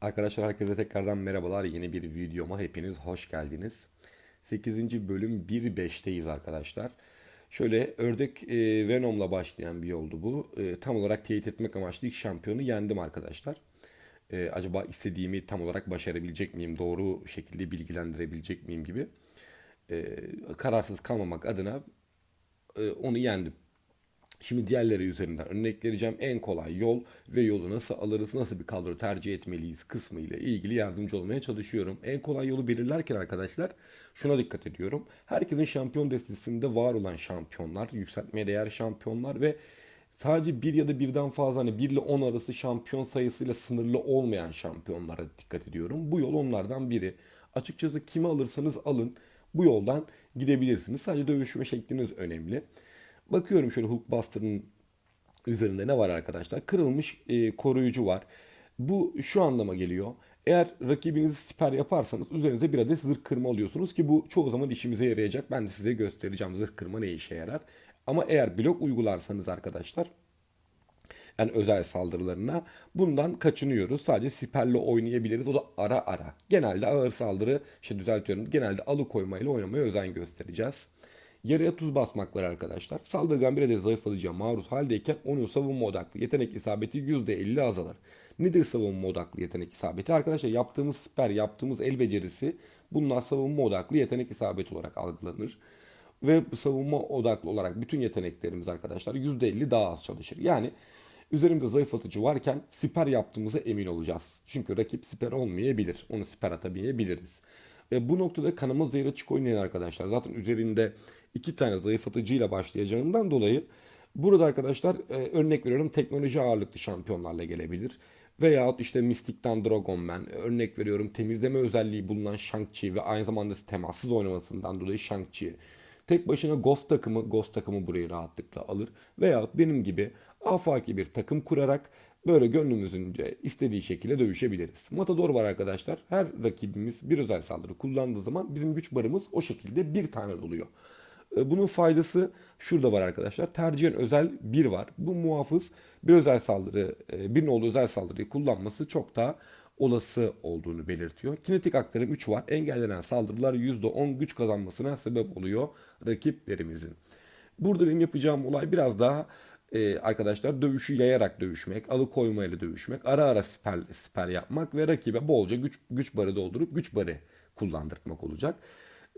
Arkadaşlar herkese tekrardan merhabalar. Yeni bir videoma hepiniz hoş geldiniz. 8. bölüm 1.5'teyiz arkadaşlar. Şöyle ördek e, Venom'la başlayan bir yoldu bu. E, tam olarak teyit etmek amaçlı ilk şampiyonu yendim arkadaşlar. E, acaba istediğimi tam olarak başarabilecek miyim? Doğru şekilde bilgilendirebilecek miyim gibi. E, kararsız kalmamak adına e, onu yendim. Şimdi diğerleri üzerinden örnek vereceğim. En kolay yol ve yolu nasıl alırız, nasıl bir kadro tercih etmeliyiz kısmı ile ilgili yardımcı olmaya çalışıyorum. En kolay yolu belirlerken arkadaşlar şuna dikkat ediyorum. Herkesin şampiyon destesinde var olan şampiyonlar, yükseltmeye değer şampiyonlar ve sadece bir ya da birden fazla hani 1 ile 10 arası şampiyon sayısıyla sınırlı olmayan şampiyonlara dikkat ediyorum. Bu yol onlardan biri. Açıkçası kimi alırsanız alın bu yoldan gidebilirsiniz. Sadece dövüşme şekliniz önemli. Bakıyorum şöyle Hulkbuster'ın üzerinde ne var arkadaşlar? Kırılmış e, koruyucu var. Bu şu anlama geliyor. Eğer rakibinizi siper yaparsanız üzerinize bir adet zırh kırma alıyorsunuz ki bu çoğu zaman işimize yarayacak. Ben de size göstereceğim zırh kırma ne işe yarar. Ama eğer blok uygularsanız arkadaşlar yani özel saldırılarına bundan kaçınıyoruz. Sadece siperle oynayabiliriz. O da ara ara. Genelde ağır saldırı, işte düzeltiyorum. Genelde alıkoymayla oynamaya özen göstereceğiz. Yarıya tuz basmak var arkadaşlar. Saldırgan bir adet zayıflatıcıya maruz haldeyken onun savunma odaklı yetenek isabeti %50 azalır. Nedir savunma odaklı yetenek isabeti? Arkadaşlar yaptığımız siper, yaptığımız el becerisi bunlar savunma odaklı yetenek isabeti olarak algılanır. Ve savunma odaklı olarak bütün yeteneklerimiz arkadaşlar %50 daha az çalışır. Yani üzerimizde zayıflatıcı varken siper yaptığımıza emin olacağız. Çünkü rakip siper olmayabilir. Onu siper atamayabiliriz. Ve bu noktada kanama zehir açık oynayan arkadaşlar zaten üzerinde iki tane zayıflatıcıyla başlayacağından dolayı burada arkadaşlar e, örnek veriyorum teknoloji ağırlıklı şampiyonlarla gelebilir. Veyahut işte Mystic'ten Dragonman, örnek veriyorum temizleme özelliği bulunan Shang-Chi ve aynı zamanda temassız oynamasından dolayı Shang-Chi. Tek başına Ghost takımı, Ghost takımı burayı rahatlıkla alır. Veyahut benim gibi afaki bir takım kurarak böyle gönlümüzünce istediği şekilde dövüşebiliriz. Matador var arkadaşlar. Her rakibimiz bir özel saldırı kullandığı zaman bizim güç barımız o şekilde bir tane oluyor. E, bunun faydası şurada var arkadaşlar. Tercihen özel bir var. Bu muhafız bir özel saldırı, e, bir nolu özel saldırıyı kullanması çok daha olası olduğunu belirtiyor. Kinetik aktarım 3 var. Engellenen saldırılar %10 güç kazanmasına sebep oluyor rakiplerimizin. Burada benim yapacağım olay biraz daha e, arkadaşlar dövüşü yayarak dövüşmek, alıkoymayla dövüşmek, ara ara siper, siper yapmak ve rakibe bolca güç, güç barı doldurup güç barı kullandırtmak olacak.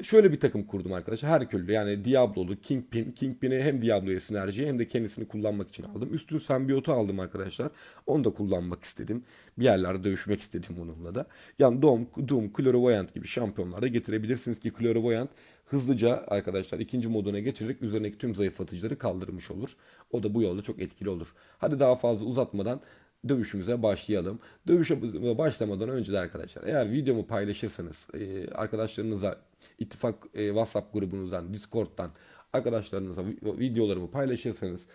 Şöyle bir takım kurdum arkadaşlar. Herküllü yani Diablo'lu, Kingpin. Kingpin'i hem Diablo'ya sinerji hem de kendisini kullanmak için aldım. Üstün sembiyotu aldım arkadaşlar. Onu da kullanmak istedim. Bir yerlerde dövüşmek istedim onunla da. Yani Doom, Doom, Clairvoyant gibi şampiyonlar da getirebilirsiniz ki Clairvoyant hızlıca arkadaşlar ikinci moduna geçirerek üzerindeki tüm zayıflatıcıları kaldırmış olur. O da bu yolda çok etkili olur. Hadi daha fazla uzatmadan dövüşümüze başlayalım. Dövüşe başlamadan önce de arkadaşlar eğer videomu paylaşırsanız e, arkadaşlarınıza ittifak e, WhatsApp grubunuzdan, Discord'dan arkadaşlarınıza videolarımı paylaşırsanız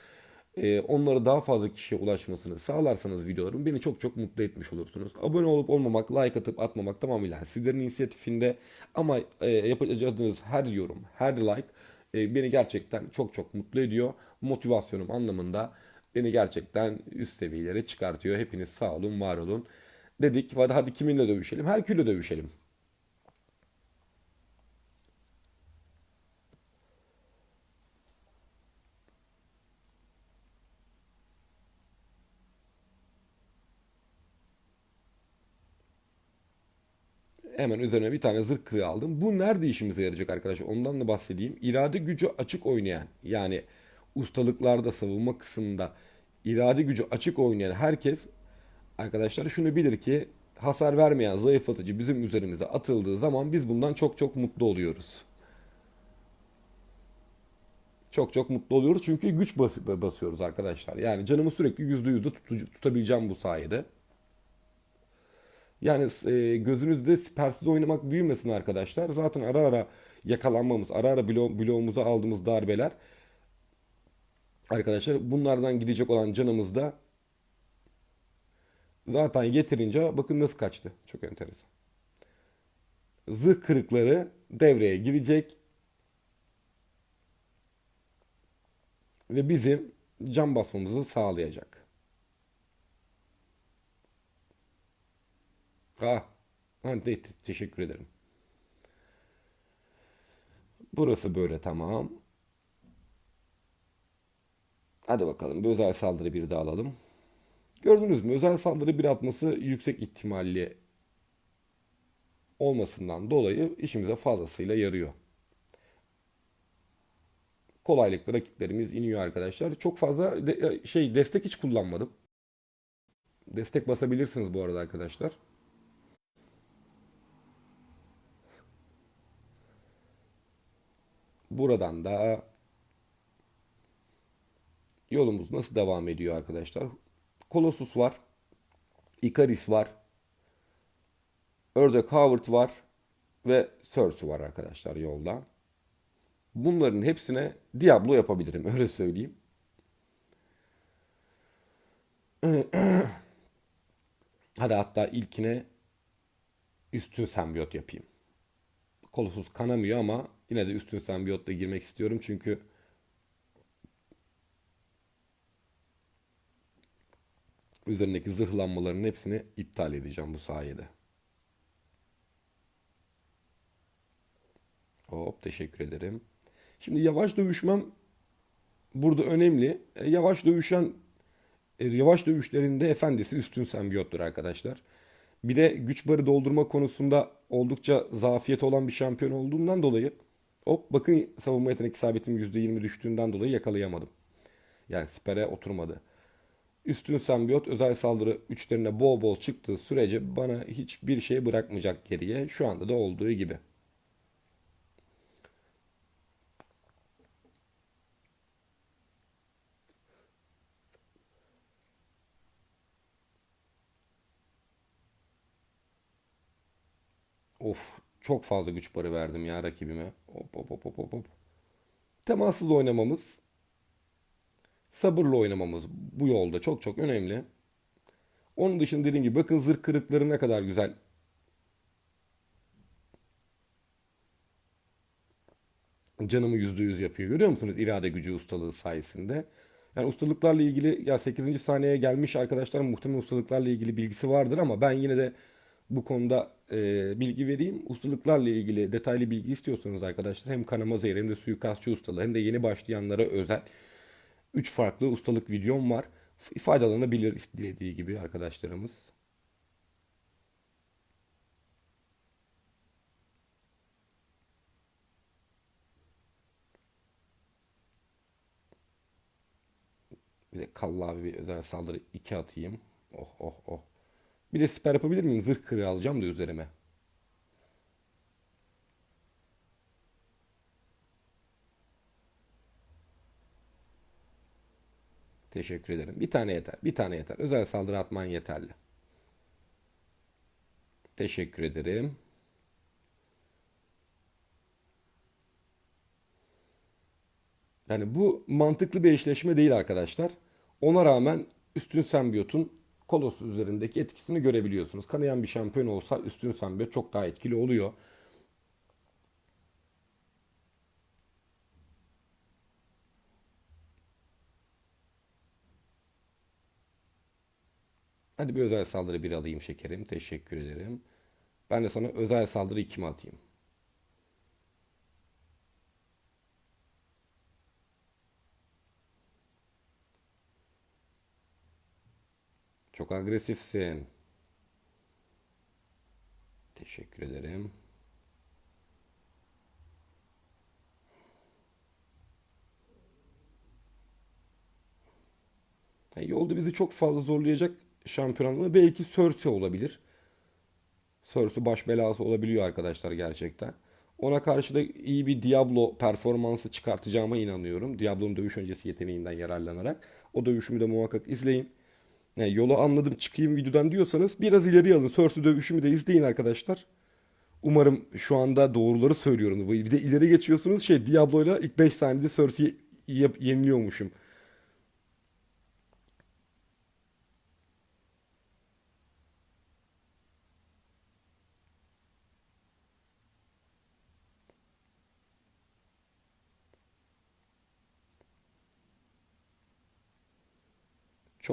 e, onları daha fazla kişiye ulaşmasını sağlarsanız videolarım beni çok çok mutlu etmiş olursunuz. Abone olup olmamak, like atıp atmamak tamamıyla sizlerin inisiyatifinde ama yapacağınız her yorum, her like beni gerçekten çok çok mutlu ediyor. Motivasyonum anlamında beni gerçekten üst seviyelere çıkartıyor. Hepiniz sağ olun, var olun. Dedik hadi, kiminle dövüşelim? Herkül'le dövüşelim. Hemen üzerine bir tane zırh kırığı aldım. Bu nerede işimize yarayacak arkadaşlar? Ondan da bahsedeyim. İrade gücü açık oynayan yani ustalıklarda savunma kısmında irade gücü açık oynayan herkes arkadaşlar şunu bilir ki hasar vermeyen zayıflatıcı bizim üzerimize atıldığı zaman biz bundan çok çok mutlu oluyoruz. Çok çok mutlu oluyoruz çünkü güç bas basıyoruz arkadaşlar. Yani canımı sürekli yüzde yüzde tutabileceğim bu sayede. Yani e, gözünüzde sipersiz oynamak büyümesin arkadaşlar. Zaten ara ara yakalanmamız, ara ara blo bloğumuza aldığımız darbeler arkadaşlar bunlardan gidecek olan canımız da zaten yeterince bakın nasıl kaçtı. Çok enteresan. Zırh kırıkları devreye girecek. Ve bizim can basmamızı sağlayacak. Ah, teşekkür ederim. Burası böyle tamam. Hadi bakalım bir özel saldırı bir daha alalım. Gördünüz mü? Özel saldırı bir atması yüksek ihtimalli olmasından dolayı işimize fazlasıyla yarıyor. Kolaylıkla rakiplerimiz iniyor arkadaşlar. Çok fazla de- şey destek hiç kullanmadım. Destek basabilirsiniz bu arada arkadaşlar. Buradan da yolumuz nasıl devam ediyor arkadaşlar? Colossus var. Icaris var. Ördek Howard var. Ve Cersei var arkadaşlar yolda. Bunların hepsine Diablo yapabilirim öyle söyleyeyim. Hadi hatta ilkine üstün sembiyot yapayım. Colossus kanamıyor ama yine de üstün sembiyotla girmek istiyorum çünkü üzerindeki zırhlanmaların hepsini iptal edeceğim bu sayede. Hop teşekkür ederim. Şimdi yavaş dövüşmem burada önemli. E, yavaş dövüşen e, yavaş dövüşlerinde efendisi üstün sembiyottur arkadaşlar. Bir de güç barı doldurma konusunda oldukça zafiyet olan bir şampiyon olduğundan dolayı hop bakın savunma yetenek isabetim %20 düştüğünden dolayı yakalayamadım. Yani sipere oturmadı. Üstün sembiyot özel saldırı üçlerine bol bol çıktığı sürece bana hiçbir şey bırakmayacak geriye. Şu anda da olduğu gibi. Of çok fazla güç barı verdim ya rakibime. Hop hop hop hop hop. Temassız oynamamız, sabırla oynamamız bu yolda çok çok önemli. Onun dışında dediğim gibi bakın zırh kırıkları ne kadar güzel. Canımı %100 yapıyor. Görüyor musunuz irade gücü ustalığı sayesinde? Yani ustalıklarla ilgili ya 8. saniyeye gelmiş arkadaşlarım muhtemelen ustalıklarla ilgili bilgisi vardır ama ben yine de bu konuda e, bilgi vereyim. Ustalıklarla ilgili detaylı bilgi istiyorsanız arkadaşlar hem kanama zehri hem de suikastçı ustalığı hem de yeni başlayanlara özel 3 farklı ustalık videom var. Faydalanabilir dilediği gibi arkadaşlarımız. Bir de kallavi bir özel saldırı 2 atayım. Oh oh oh. Bir de siper yapabilir miyim? Zırh kırığı alacağım da üzerime. Teşekkür ederim. Bir tane yeter. Bir tane yeter. Özel saldırı atman yeterli. Teşekkür ederim. Yani bu mantıklı bir eşleşme değil arkadaşlar. Ona rağmen üstün sembiyotun Kolos üzerindeki etkisini görebiliyorsunuz. Kanayan bir şampiyon olsa üstün sembiyot çok daha etkili oluyor. Hadi bir özel saldırı bir alayım şekerim. Teşekkür ederim. Ben de sana özel saldırı 2 mi atayım? Çok agresifsin. Teşekkür ederim. Yolda bizi çok fazla zorlayacak şampiyonluğu belki Cersei olabilir. Cersei baş belası olabiliyor arkadaşlar gerçekten. Ona karşı da iyi bir Diablo performansı çıkartacağıma inanıyorum. Diablo'nun dövüş öncesi yeteneğinden yararlanarak. O dövüşümü de muhakkak izleyin. Yani yolu anladım çıkayım videodan diyorsanız biraz ileri alın. Cersei dövüşümü de izleyin arkadaşlar. Umarım şu anda doğruları söylüyorum. Bir de ileri geçiyorsunuz şey Diablo'yla ilk 5 saniyede Cersei'yi yeniliyormuşum.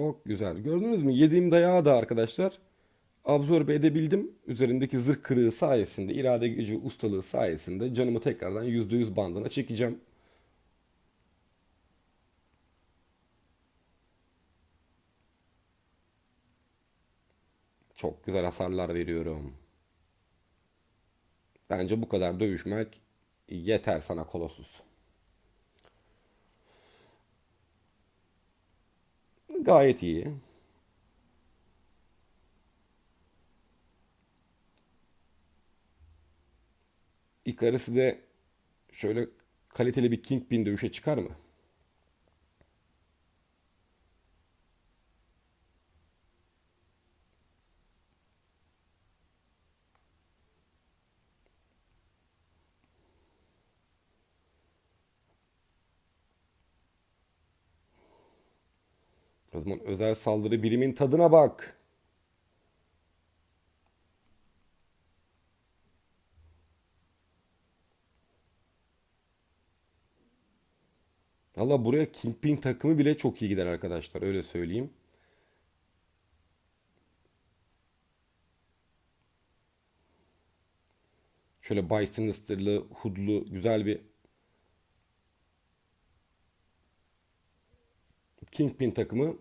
Çok güzel. Gördünüz mü? Yediğim dayağı da arkadaşlar absorbe edebildim. Üzerindeki zırh kırığı sayesinde, irade gücü, ustalığı sayesinde canımı tekrardan %100 bandına çekeceğim. Çok güzel hasarlar veriyorum. Bence bu kadar dövüşmek yeter sana Kolossus. Gayet iyi. Icarus'u de şöyle kaliteli bir Kingpin dövüşe çıkar mı? O zaman özel saldırı birimin tadına bak. Valla buraya Kingpin takımı bile çok iyi gider arkadaşlar öyle söyleyeyim. Şöyle Bay Sinister'lı, Hood'lu güzel bir Kingpin takımı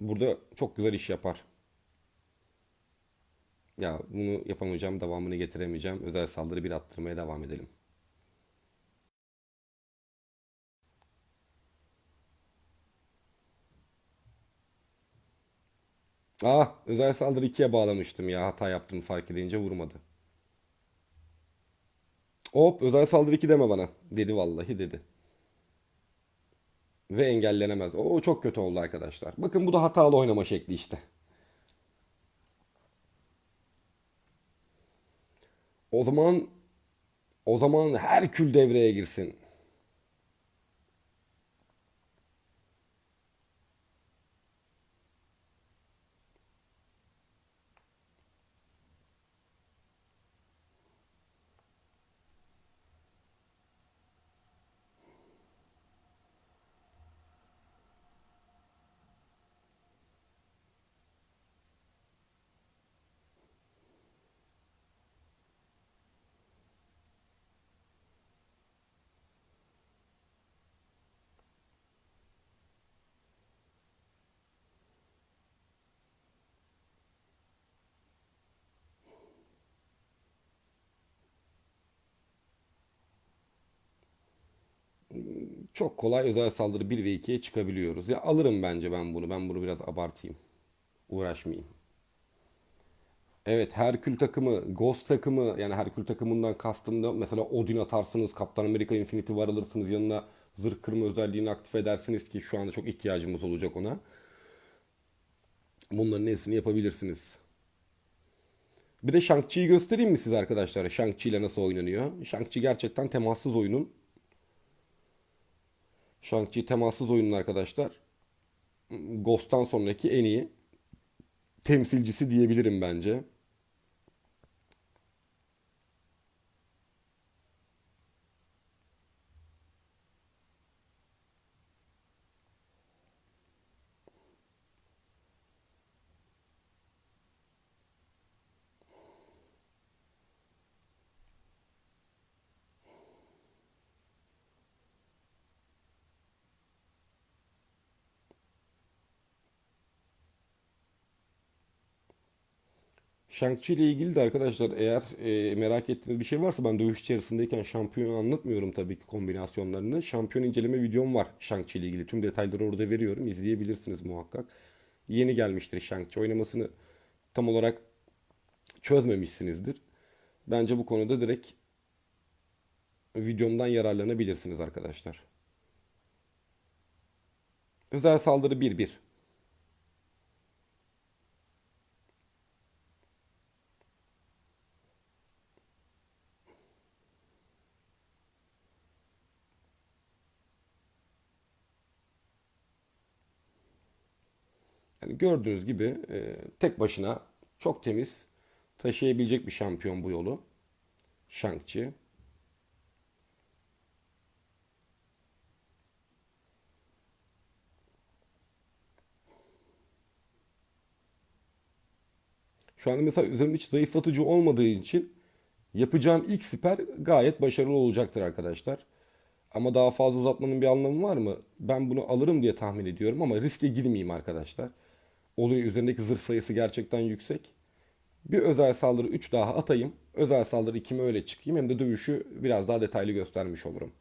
burada çok güzel iş yapar. Ya bunu yapamayacağım, devamını getiremeyeceğim. Özel saldırı bir attırmaya devam edelim. Ah, özel saldırı ikiye bağlamıştım ya. Hata yaptığımı fark edince vurmadı. Hop, özel saldırı 2 deme bana. Dedi vallahi dedi. Ve engellenemez. O çok kötü oldu arkadaşlar. Bakın bu da hatalı oynama şekli işte. O zaman o zaman Herkül devreye girsin. Çok kolay özel saldırı 1 ve 2'ye çıkabiliyoruz. Ya alırım bence ben bunu. Ben bunu biraz abartayım. Uğraşmayayım. Evet Herkül takımı, Ghost takımı yani Herkül takımından kastım da mesela Odin atarsınız, Kaptan Amerika Infinity var alırsınız yanına zırh kırma özelliğini aktif edersiniz ki şu anda çok ihtiyacımız olacak ona. Bunların hepsini yapabilirsiniz. Bir de Shang-Chi'yi göstereyim mi size arkadaşlar? Shang-Chi ile nasıl oynanıyor? Shang-Chi gerçekten temassız oyunun Shang-Chi temassız oyunun arkadaşlar. Ghost'tan sonraki en iyi temsilcisi diyebilirim bence. Shang-Chi ile ilgili de arkadaşlar eğer e, merak ettiğiniz bir şey varsa ben dövüş içerisindeyken şampiyonu anlatmıyorum tabii ki kombinasyonlarını. Şampiyon inceleme videom var Shang-Chi ile ilgili. Tüm detayları orada veriyorum. İzleyebilirsiniz muhakkak. Yeni gelmiştir Shang-Chi. Oynamasını tam olarak çözmemişsinizdir. Bence bu konuda direkt videomdan yararlanabilirsiniz arkadaşlar. Özel saldırı 1-1. Yani gördüğünüz gibi e, tek başına çok temiz taşıyabilecek bir şampiyon bu yolu. Shang-Chi. Şu anda mesela üzerimde hiç zayıflatıcı olmadığı için yapacağım ilk siper gayet başarılı olacaktır arkadaşlar. Ama daha fazla uzatmanın bir anlamı var mı? Ben bunu alırım diye tahmin ediyorum ama riske girmeyeyim arkadaşlar. Oluyor üzerindeki zırh sayısı gerçekten yüksek. Bir özel saldırı 3 daha atayım. Özel saldırı 2'me öyle çıkayım. Hem de dövüşü biraz daha detaylı göstermiş olurum.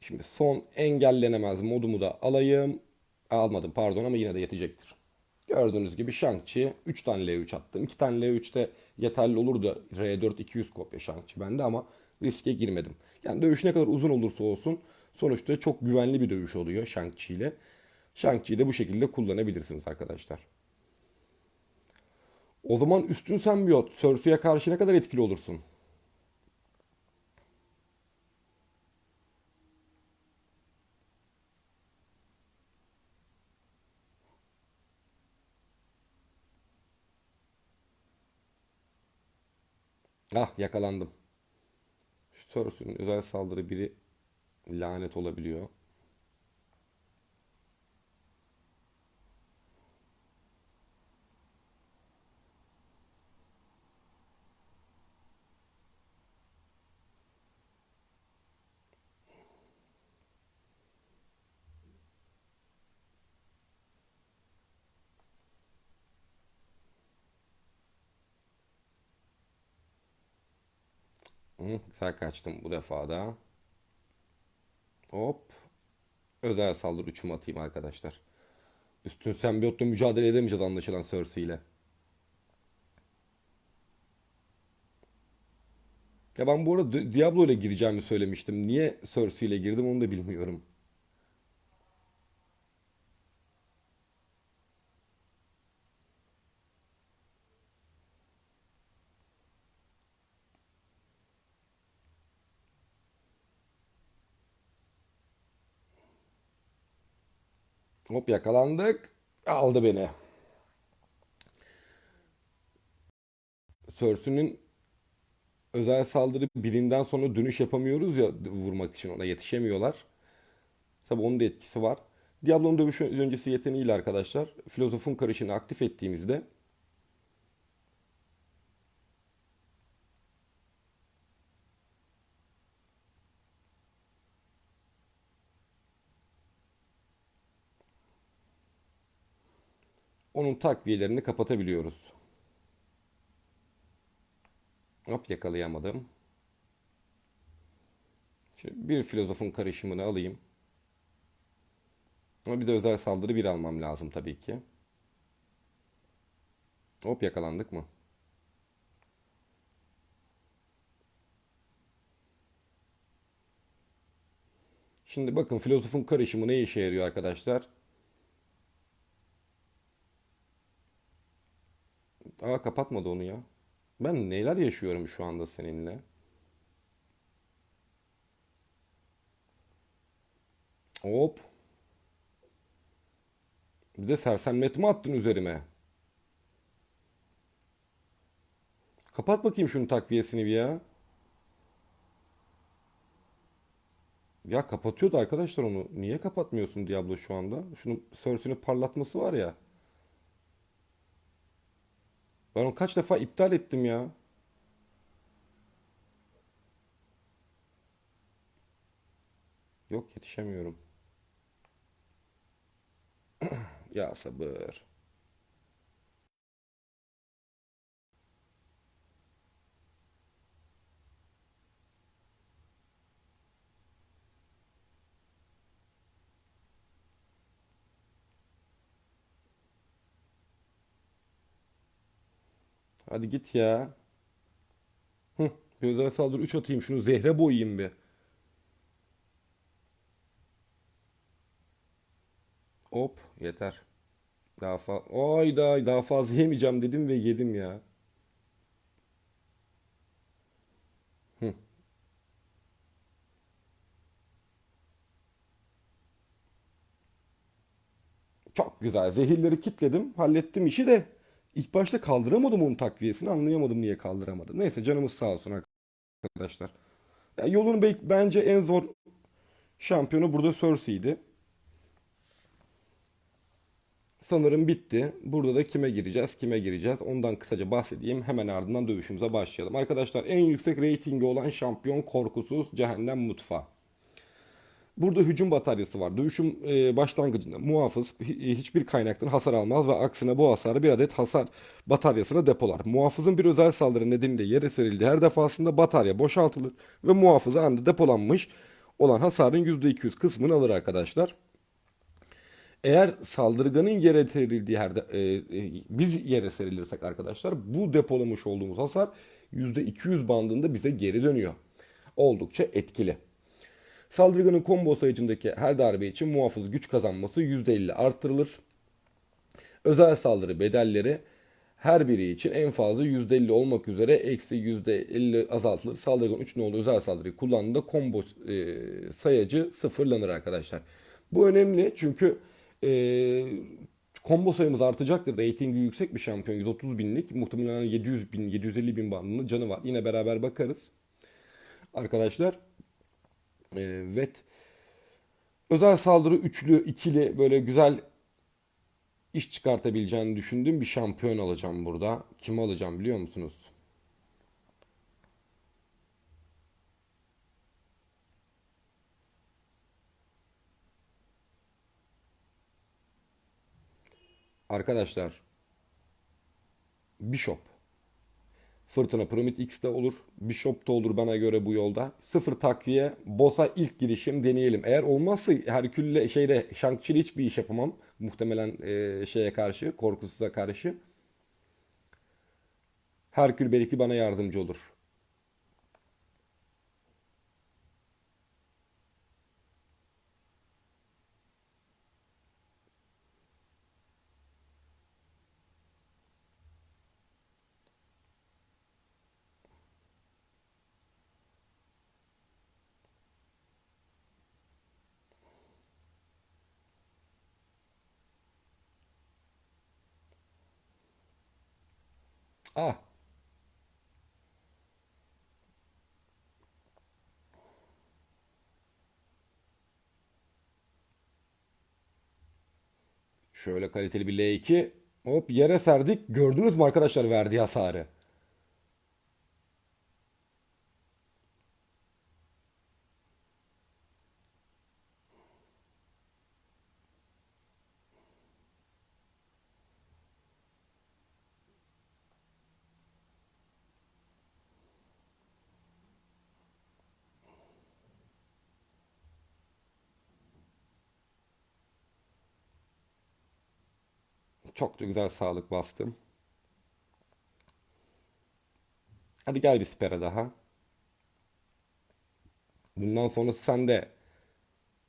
Şimdi son engellenemez modumu da alayım. Almadım pardon ama yine de yetecektir. Gördüğünüz gibi Shang-Chi 3 tane L3 attım. 2 tane L3'te yeterli olurdu R4 200 kopya Shang-Chi bende ama riske girmedim. Yani dövüş ne kadar uzun olursa olsun sonuçta çok güvenli bir dövüş oluyor Shang-Chi ile. Shang-Chi'yi de bu şekilde kullanabilirsiniz arkadaşlar. O zaman üstün sembiyot Cersei'ye karşı ne kadar etkili olursun? Ah yakalandım. Cersei'nin özel saldırı biri lanet olabiliyor. Güzel kaçtım bu defa da. Hop. Özel saldırı uçum atayım arkadaşlar. Üstün sembiyotla mücadele edemeyeceğiz anlaşılan Cersei ile. Ya ben bu arada Di- Diablo ile gireceğimi söylemiştim. Niye Cersei ile girdim onu da bilmiyorum. Hop yakalandık. Aldı beni. Cersei'nin özel saldırı birinden sonra dönüş yapamıyoruz ya vurmak için ona yetişemiyorlar. Tabi onun da etkisi var. Diablo'nun dövüş öncesi yeteneğiyle arkadaşlar filozofun karışını aktif ettiğimizde onun takviyelerini kapatabiliyoruz. Hop yakalayamadım. Şimdi bir filozofun karışımını alayım. Ama bir de özel saldırı bir almam lazım tabii ki. Hop yakalandık mı? Şimdi bakın filozofun karışımı ne işe yarıyor arkadaşlar? Aa kapatmadı onu ya. Ben neler yaşıyorum şu anda seninle? Hop. Bir de sersemletme attın üzerime. Kapat bakayım şunun takviyesini bir ya. Ya kapatıyordu arkadaşlar onu. Niye kapatmıyorsun Diablo şu anda? Şunun Cersei'nin parlatması var ya. Ben onu kaç defa iptal ettim ya. Yok yetişemiyorum. Ya sabır. Hadi git ya. Hı, bir özel saldırı 3 atayım şunu zehre boyayayım bir. Hop yeter. Daha fa Ay daha, daha fazla yemeyeceğim dedim ve yedim ya. Çok güzel. Zehirleri kitledim. Hallettim işi de İlk başta kaldıramadım onun takviyesini anlayamadım niye kaldıramadım. Neyse canımız sağ olsun arkadaşlar. Yani yolun bence en zor şampiyonu burada Cersei'ydi. Sanırım bitti. Burada da kime gireceğiz, kime gireceğiz ondan kısaca bahsedeyim. Hemen ardından dövüşümüze başlayalım. Arkadaşlar en yüksek reytingi olan şampiyon korkusuz Cehennem Mutfa. Burada hücum bataryası var. Dövüşüm e, başlangıcında muhafız e, hiçbir kaynaktan hasar almaz ve aksine bu hasarı bir adet hasar bataryasına depolar. Muhafızın bir özel saldırı nedeniyle yere serildiği her defasında batarya boşaltılır ve muhafıza anda depolanmış olan hasarın %200 kısmını alır arkadaşlar. Eğer saldırganın yere serildiği yerde e, e, biz yere serilirsek arkadaşlar bu depolamış olduğumuz hasar %200 bandında bize geri dönüyor. Oldukça etkili. Saldırganın combo sayıcındaki her darbe için muhafız güç kazanması %50 arttırılır. Özel saldırı bedelleri her biri için en fazla %50 olmak üzere eksi %50 azaltılır. Saldırgan 3 nolu özel saldırıyı kullandığında combo e, sayacı sıfırlanır arkadaşlar. Bu önemli çünkü e, combo sayımız artacaktır. Ratingi yüksek bir şampiyon 130 binlik muhtemelen 700 bin 750 bin bandında canı var. Yine beraber bakarız. Arkadaşlar evet. Özel saldırı üçlü, ikili böyle güzel iş çıkartabileceğini düşündüğüm bir şampiyon alacağım burada. Kimi alacağım biliyor musunuz? Arkadaşlar Bishop. Fırtına Pyramid X de olur. Bishop da olur bana göre bu yolda. Sıfır takviye. Boss'a ilk girişim deneyelim. Eğer olmazsa Herkül'le şeyde Shang-Chi'yle hiçbir iş yapamam. Muhtemelen e, şeye karşı, korkusuza karşı. Herkül belki bana yardımcı olur. Ah, şöyle kaliteli bir L2. Hop yere serdik. Gördünüz mü arkadaşlar verdiği hasarı? Çok da güzel sağlık bastım. Hadi gel bir sipere daha. Bundan sonrası sende.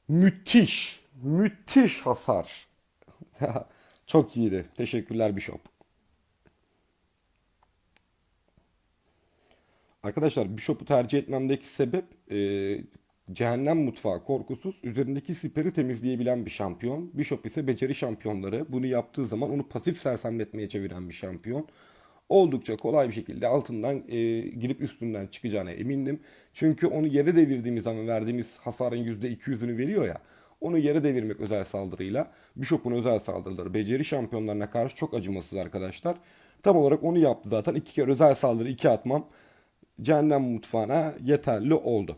Müthiş. Müthiş hasar. Çok iyiydi. Teşekkürler Bishop. Arkadaşlar Bishop'u tercih etmemdeki sebep e, cehennem mutfağı korkusuz üzerindeki siperi temizleyebilen bir şampiyon. Bishop ise beceri şampiyonları. Bunu yaptığı zaman onu pasif sersemletmeye çeviren bir şampiyon. Oldukça kolay bir şekilde altından e, girip üstünden çıkacağına emindim. Çünkü onu yere devirdiğimiz zaman verdiğimiz hasarın %200'ünü veriyor ya. Onu yere devirmek özel saldırıyla. Bishop'un özel saldırıları beceri şampiyonlarına karşı çok acımasız arkadaşlar. Tam olarak onu yaptı zaten. iki kere özel saldırı iki atmam cehennem mutfağına yeterli oldu.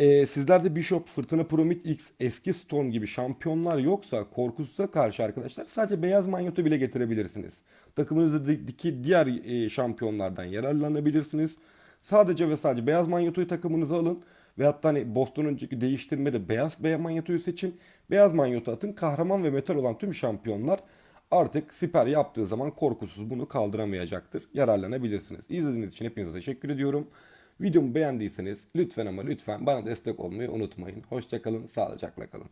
Ee, sizlerde Bishop, Fırtına Promit X, eski Storm gibi şampiyonlar yoksa korkusuza karşı arkadaşlar sadece beyaz manyeto bile getirebilirsiniz. Takımınızdaki diğer e, şampiyonlardan yararlanabilirsiniz. Sadece ve sadece beyaz manyetoyu takımınıza alın. Ve hatta hani Boston önceki değiştirmede beyaz beyaz manyetoyu seçin. Beyaz manyeto atın. Kahraman ve metal olan tüm şampiyonlar artık siper yaptığı zaman korkusuz bunu kaldıramayacaktır. Yararlanabilirsiniz. İzlediğiniz için hepinize teşekkür ediyorum. Videomu beğendiyseniz lütfen ama lütfen bana destek olmayı unutmayın. Hoşçakalın, sağlıcakla kalın.